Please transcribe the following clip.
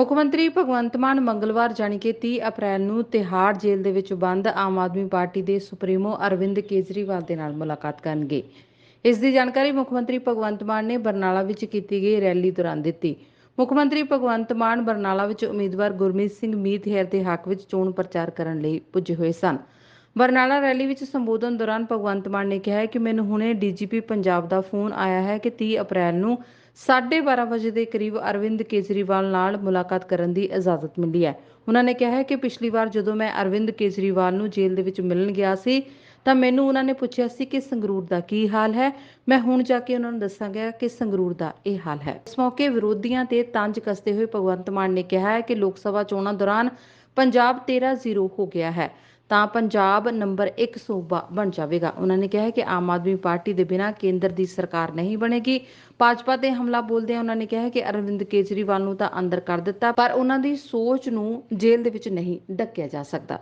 ਮੁੱਖ ਮੰਤਰੀ ਭਗਵੰਤ ਮਾਨ ਮੰਗਲਵਾਰ ਜਾਣੀ ਕਿ 30 ਅਪ੍ਰੈਲ ਨੂੰ ਤਿਹਾੜ ਜੇਲ੍ਹ ਦੇ ਵਿੱਚ ਬੰਦ ਆਮ ਆਦਮੀ ਪਾਰਟੀ ਦੇ ਸੁਪਰੀਮੋ ਅਰਵਿੰਦ ਕੇਜਰੀਵਾਲ ਦੇ ਨਾਲ ਮੁਲਾਕਾਤ ਕਰਨਗੇ। ਇਸ ਦੀ ਜਾਣਕਾਰੀ ਮੁੱਖ ਮੰਤਰੀ ਭਗਵੰਤ ਮਾਨ ਨੇ ਬਰਨਾਲਾ ਵਿੱਚ ਕੀਤੀ ਗਈ ਰੈਲੀ ਦੌਰਾਨ ਦਿੱਤੀ। ਮੁੱਖ ਮੰਤਰੀ ਭਗਵੰਤ ਮਾਨ ਬਰਨਾਲਾ ਵਿੱਚ ਉਮੀਦਵਾਰ ਗੁਰਮੀਤ ਸਿੰਘ ਮੀਤ ਮੀਤਹਿਰ ਦੇ ਹੱਕ ਵਿੱਚ ਚੋਣ ਪ੍ਰਚਾਰ ਕਰਨ ਲਈ ਪੁੱਜੇ ਹੋਏ ਸਨ। ਬਰਨਾਲਾ ਰੈਲੀ ਵਿੱਚ ਸੰਬੋਧਨ ਦੌਰਾਨ ਭਗਵੰਤ ਮਾਨ ਨੇ ਕਿਹਾ ਕਿ ਮੈਨੂੰ ਹੁਣੇ ਡੀਜੀਪੀ ਪੰਜਾਬ ਦਾ ਫੋਨ ਆਇਆ ਹੈ ਕਿ 30 ਅਪ੍ਰੈਲ ਨੂੰ 12:30 ਵਜੇ ਦੇ ਕਰੀਬ ਅਰਵਿੰਦ ਕੇਜਰੀਵਾਲ ਨਾਲ ਮੁਲਾਕਾਤ ਕਰਨ ਦੀ ਇਜਾਜ਼ਤ ਮਿਲੀ ਹੈ। ਉਹਨਾਂ ਨੇ ਕਿਹਾ ਹੈ ਕਿ ਪਿਛਲੀ ਵਾਰ ਜਦੋਂ ਮੈਂ ਅਰਵਿੰਦ ਕੇਜਰੀਵਾਲ ਨੂੰ ਜੇਲ੍ਹ ਦੇ ਵਿੱਚ ਮਿਲਣ ਗਿਆ ਸੀ, ਤਾਂ ਮੈਨੂੰ ਉਹਨਾਂ ਨੇ ਪੁੱਛਿਆ ਸੀ ਕਿ ਸੰਗਰੂਰ ਦਾ ਕੀ ਹਾਲ ਹੈ। ਮੈਂ ਹੁਣ ਜਾ ਕੇ ਉਹਨਾਂ ਨੂੰ ਦੱਸਾਂਗਾ ਕਿ ਸੰਗਰੂਰ ਦਾ ਇਹ ਹਾਲ ਹੈ। ਇਸ ਮੌਕੇ ਵਿਰੋਧੀਆਂ ਤੇ ਤੰਜ ਕੱਸਦੇ ਹੋਏ ਭਗਵੰਤ ਮਾਨ ਨੇ ਕਿਹਾ ਹੈ ਕਿ ਲੋਕ ਸਭਾ ਚੋਣਾਂ ਦੌਰਾਨ ਪੰਜਾਬ 13-0 ਹੋ ਗਿਆ ਹੈ। ਤਾਂ ਪੰਜਾਬ ਨੰਬਰ 1 ਸੂਬਾ ਬਣ ਜਾਵੇਗਾ। ਉਹਨਾਂ ਨੇ ਕਿਹਾ ਹੈ ਕਿ ਆਮ ਆਦਮੀ ਪਾਰਟੀ ਦੇ ਬਿਨਾਂ ਕੇਂਦਰ ਦੀ ਸਰਕਾਰ ਨਹੀਂ ਬਣੇਗੀ। ਭਾਜਪਾ ਤੇ ਹਮਲਾ ਬੋਲਦਿਆਂ ਉਹਨਾਂ ਨੇ ਕਿਹਾ ਹੈ ਕਿ ਅਰਵਿੰਦ ਕੇਜਰੀਵਾਲ ਨੂੰ ਤਾਂ ਅੰਦਰ ਕਰ ਦਿੱਤਾ, ਪਰ ਉਹਨਾਂ ਦੀ ਸੋਚ ਨੂੰ ਜੇਲ੍ਹ ਦੇ ਵਿੱਚ ਨਹੀਂ ਡੱਕਿਆ ਜਾ ਸਕਦਾ।